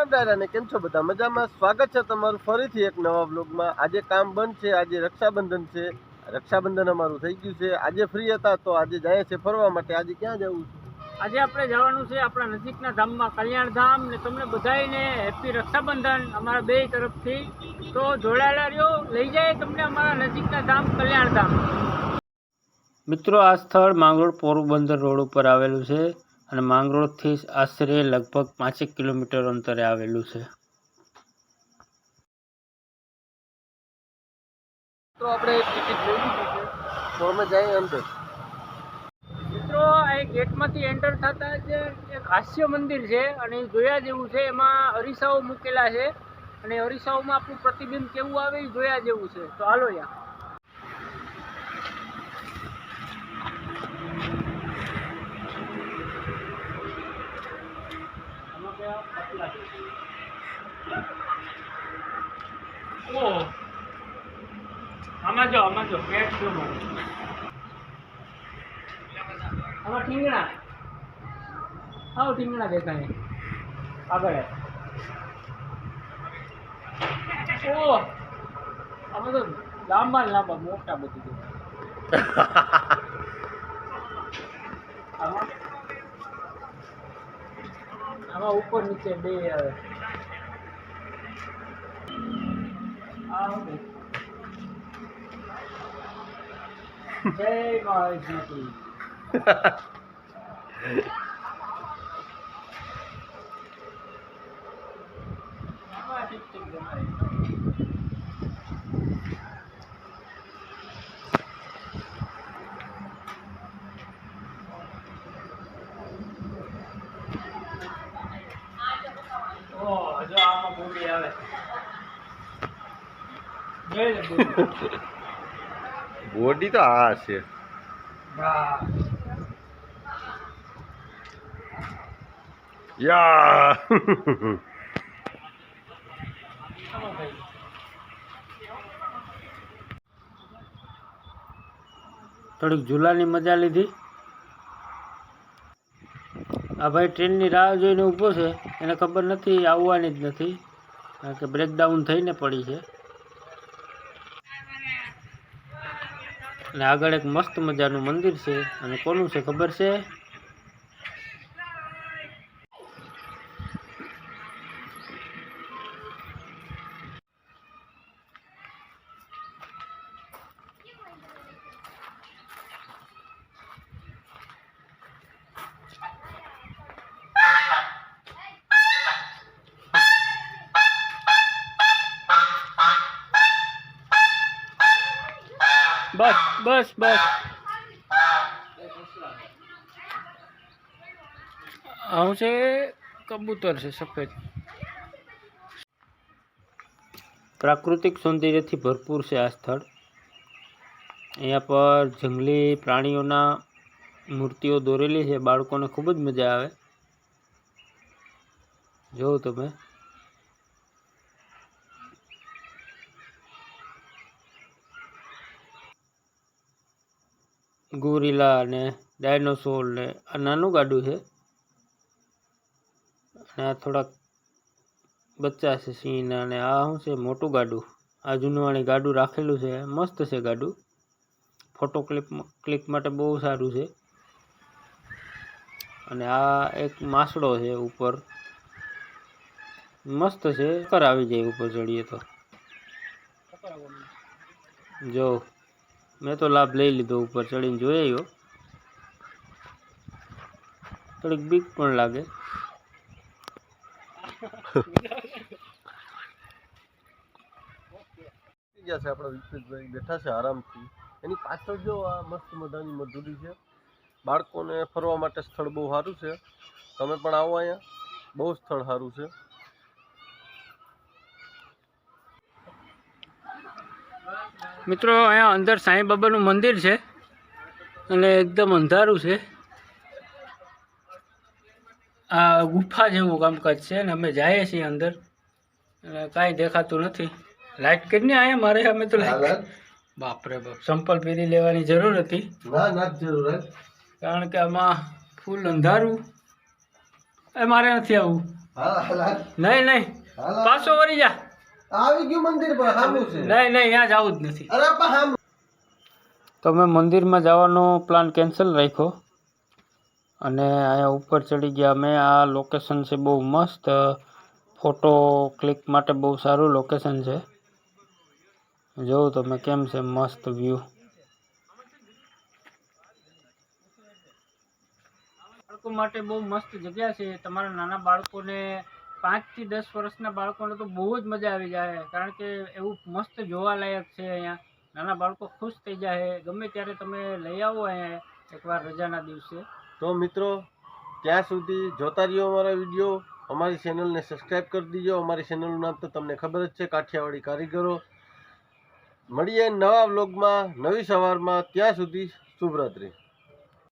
રામ ડાયરા કેમ છો બધા? મજામાં? સ્વાગત છે તમારું ફરીથી એક નવા બ્લોગમાં આજે કામ બંધ છે આજે રક્ષાબંધન છે. રક્ષાબંધન અમારું થઈ ગયું છે. આજે ફ્રી હતા તો આજે જાય છે ફરવા માટે. આજે ક્યાં જવું છે? આજે આપણે જવાનું છે આપણા નજીકના ધામમાં કલ્યાણ ધામ ને તમને બધાયને હેપી રક્ષાબંધન અમારા બે તરફથી. તો જોડાયેલા રહ્યો લઈ જાય તમને અમારા નજીકના ધામ કલ્યાણ ધામ. મિત્રો આ સ્થળ માંગરોળ પોરબંદર રોડ ઉપર આવેલું છે. અને માંગરોળથી આશરે લગભગ પાંચેક કિલોમીટર અંતરે આવેલું છે. તો આપણે ટિકિટ લઈ લીધી છે. તો અમે જઈએ અંદર. મિત્રો આ ગેટમાંથી એન્ટર થતા જ એક હાસ્ય મંદિર છે અને જોયા જેવું છે એમાં અરીસાઓ મૂકેલા છે. અને અરીસાઓમાં આપણું પ્રતિબિંબ કેવું આવે એ જોયા જેવું છે. તો હાલો યા. આમાં જો આમાં જો પેટ જો મારું આમાં ઠીંગણા હા ઠીંગણા દેખાય. આગળ ઓ આમાં તો લાંબા લાંબા, મોટા બધી આમાં? આમાં ઉપર નીચે બે આવે. આ શું છે? જય મહારાજ ઓહ, જો આમાં બોલી આવે જોઈ લે બોલી. બોડી તો આ છે. થોડીક ઝૂલાની મજા લીધી. આ ભાઈ ટ્રેનની રાહ જોઈને ઊભો છે. એને ખબર નથી, આવવાની જ નથી. કારણ કે બ્રેકડાઉન થઈને પડી છે. અને આગળ એક મસ્ત મજાનું મંદિર છે. અને કોનું છે ખબર છે? બસ બસ બસ. આવું છે કબૂતર છે સફેદ. પ્રાકૃતિક સૌંદર્યથી ભરપૂર છે આ સ્થળ. અહીંયા પર જંગલી પ્રાણીઓના મૂર્તિઓ દોરેલી છે બાળકોને ખૂબ જ મજા આવે. જોવો તમે. ગોરીલા ને ડાયનોસોર ને આ નાનું ગાડું છે. અને આ થોડાક બચ્ચા છે સિંહના અને આ શું છે, મોટું ગાડું. આ જૂનવાણી ગાડું રાખેલું છે, મસ્ત છે ગાડું. ફોટો ક્લિપ ક્લિક માટે બહુ સારું છે. અને આ એક માસડો છે ઉપર. મસ્ત છે કર આવી જાય, ઉપર ચડીએ તો. જો. મેં તો લાભ લઈ લીધો ઉપર ચડીને જોઈ આવ્યો થોડીક બીક પણ લાગે. જશે આપણા વિપરીતભાઈ બેઠા છે આરામથી. એની પાછળ જો આ મસ્ત મજાની મજૂરી છે. બાળકોને ફરવા માટે સ્થળ બહુ સારું છે. તમે પણ આવો અહીંયા. બહુ સ્થળ સારું છે. મિત્રો અહીંયા અંદર સાંઈ બાબાનું મંદિર છે અને એકદમ અંધારું છે. આ ગુફા જેવું કામકાજ છે અને અમે જઈએ છીએ અંદર. અને કાંઈ દેખાતું નથી. લાઇટ કરીને આયા મારે અમે તો બાપરે બાપ સંપલ પહેરી લેવાની જરૂર હતી. જરૂર કારણ કે આમાં ફૂલ અંધારું. એ મારે નથી આવવું નહીં નહીં. પાછો વળી જા. આવી ગયું મંદિર પર હામું છે. નહીં નહીં ત્યાં જવું જ નથી. અરે પણ હામું. તો મેં મંદિરમાં જવાનો પ્લાન કેન્સલ રાખ્યો. અને અહીંયા ઉપર ચડી ગયા અમે. આ લોકેશન છે બહુ મસ્ત. ફોટો ક્લિક માટે બહુ સારું લોકેશન છે. જોઉં તમે કેમ છે મસ્ત વ્યૂ બાળકો માટે બહુ મસ્ત જગ્યા છે. તમારા નાના બાળકોને પાંચથી દસ વર્ષના બાળકોને તો બહુ જ મજા આવી જાય. કારણ કે એવું મસ્ત જોવાલાયક છે અહીંયા. નાના બાળકો ખુશ થઈ જાય. ગમે ત્યારે તમે લઈ આવો અહીંયા એકવાર રજાના દિવસે. તો મિત્રો, ત્યાં સુધી જોતા રહ્યો અમારા વીડિયો. અમારી ચેનલને સબસ્ક્રાઈબ કરી દીજો. અમારી ચેનલનું નામ તો તમને ખબર જ છે, કાઠિયાવાડી કારીગરો. મળીએ નવા વ્લોગમાં, નવી સવારમાં. ત્યાં સુધી શુભરાત્રી.